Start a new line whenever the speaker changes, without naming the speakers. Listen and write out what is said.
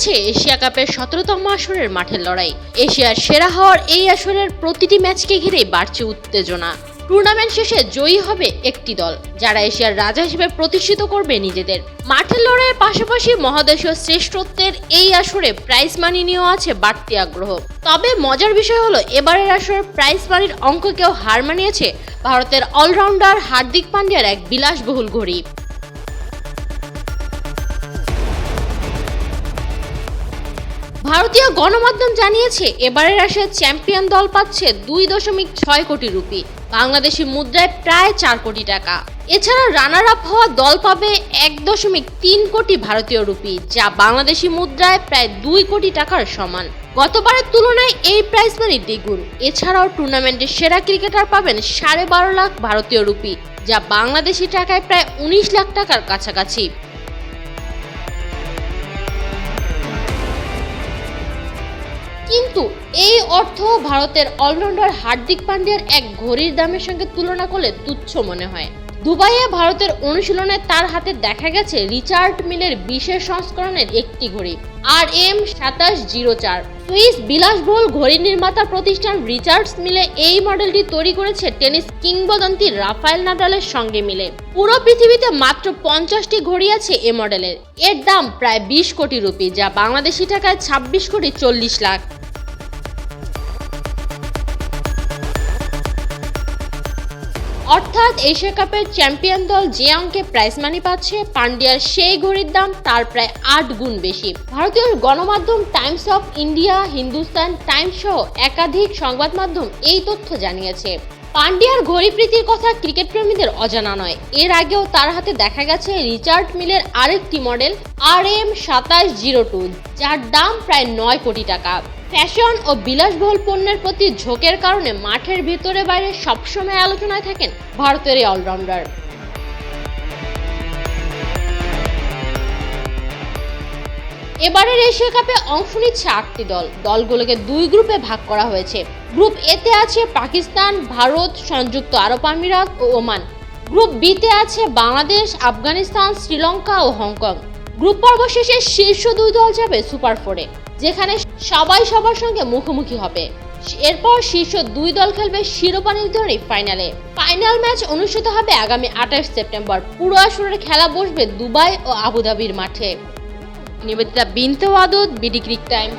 গিয়েছে এশিয়া কাপের সতেরোতম আসরের মাঠের লড়াই। এশিয়ার সেরা হওয়ার এই আসরের প্রতিটি ম্যাচকে ঘিরেই বাড়ছে উত্তেজনা। টুর্নামেন্ট শেষে জয়ী হবে একটি দল, যারা এশিয়ার রাজা হিসেবে প্রতিষ্ঠিত করবে নিজেদের। মাঠের লড়াইয়ের পাশাপাশি মহাদেশীয় শ্রেষ্ঠত্বের এই আসরে প্রাইজ মানি নিয়েও আছে বাড়তি আগ্রহ। তবে মজার বিষয় হলো, এবারের আসরের প্রাইজ মানির অঙ্ককেও হার মানিয়েছে? ভারতের অলরাউন্ডার হার্দিক পান্ডিয়ার এক বিলাসবহুল ঘড়ি। ভারতীয় গণমাধ্যম জানিয়েছে, এবারের আসে চ্যাম্পিয়ন দল পাচ্ছে দুই দশমিক ছয় কোটি রুপি। বাংলাদেশি মুদ্রায় প্রায় চার কোটি টাকা। এছাড়া রানার আপ হওয়া দল পাবে এক দশমিক তিন কোটি ভারতীয় রুপি, যা বাংলাদেশি মুদ্রায় প্রায় দুই কোটি টাকার সমান। গতবারের তুলনায় এই প্রাইস মানি দ্বিগুণ। এছাড়াও টুর্নামেন্টের সেরা ক্রিকেটার পাবেন সাড়ে বারো লাখ ভারতীয় রুপি, যা বাংলাদেশি টাকায় প্রায় উনিশ লাখ টাকার কাছাকাছি। কিন্তু এই অর্থ ভারতের অলরাউন্ডার হার্দিক পান্ডিয়ার এক ঘড়ির দামের সঙ্গে তুলনা করলে তুচ্ছ মনে হয়। দুবাইয়ে ভারতের অনুশীলনে তার হাতে দেখা গেছে রিচার্ড মিলের বিশেষ সংস্করণের একটি ঘড়ি আর এম সাতাশ জিরো চার। সুইস বিলাসবহুল ঘড়ি নির্মাতা প্রতিষ্ঠান রিচার্ডস মিলে এই মডেলটি তৈরি করেছে টেনিস কিংবদন্তি রাফায়েল নাদালের সঙ্গে মিলে। পুরো পৃথিবীতে মাত্র পঞ্চাশটি ঘড়ি আছে এ মডেলের। এর দাম প্রায় বিশ কোটি রুপি, যা বাংলাদেশি টাকায় ছাব্বিশ কোটি চল্লিশ লাখ। অর্থাৎ এশিয়া কাপের চ্যাম্পিয়ন দল যে অঙ্কে প্রাইজ মানি পাচ্ছে পান্ডিয়ার সেই ঘড়ির দাম তার প্রায় আট গুণ বেশি। ভারতীয় গণমাধ্যম Times of India Hindustan Times সহ একাধিক সংবাদ মাধ্যম এই তথ্য জানিয়েছে। পান্ডিয়ার ঘড়ি প্রীতির কথা ক্রিকেট প্রেমীদের অজানা নয়। এর আগেও তার হাতে দেখা গেছে রিচার্ড মিলের আরেকটি মডেল, আর এম সাতাশ জিরো টু, যার দাম প্রায় নয় কোটি টাকা। ফ্যাশন ও বিলাসবহুল পণ্যের প্রতি ঝোঁকের কারণে মাঠের ভিতরে বাইরে সবসময় আলোচনায় থাকেন ভারতের এই অলরাউন্ডার। এবারের এশিয়া কাপে অংশ নিচ্ছে আটটি দল। দলগুলোকে দুই গ্রুপে ভাগ করা হয়েছে। গ্রুপ এতে আছে পাকিস্তান, ভারত, সংযুক্ত আরব আমিরাত ও ওমান। গ্রুপ বিতে আছে বাংলাদেশ, আফগানিস্তান, শ্রীলঙ্কা ও হংকং। গ্রুপ পর্ব শেষে শীর্ষ দুই দল যাবে সুপার ফোরে, যেখানে সবাই সবার সঙ্গে মুখোমুখি হবে। এরপর শীর্ষ দুই দল খেলবে শিরোপা নির্ধারণী ফাইনালে। ফাইনাল ম্যাচ অনুষ্ঠিত হবে আগামী আঠাশ সেপ্টেম্বর। পুরো আসরের খেলা বসবে দুবাই ও আবুধাবির মাঠে। Nibedita Binte Wadud BD cric time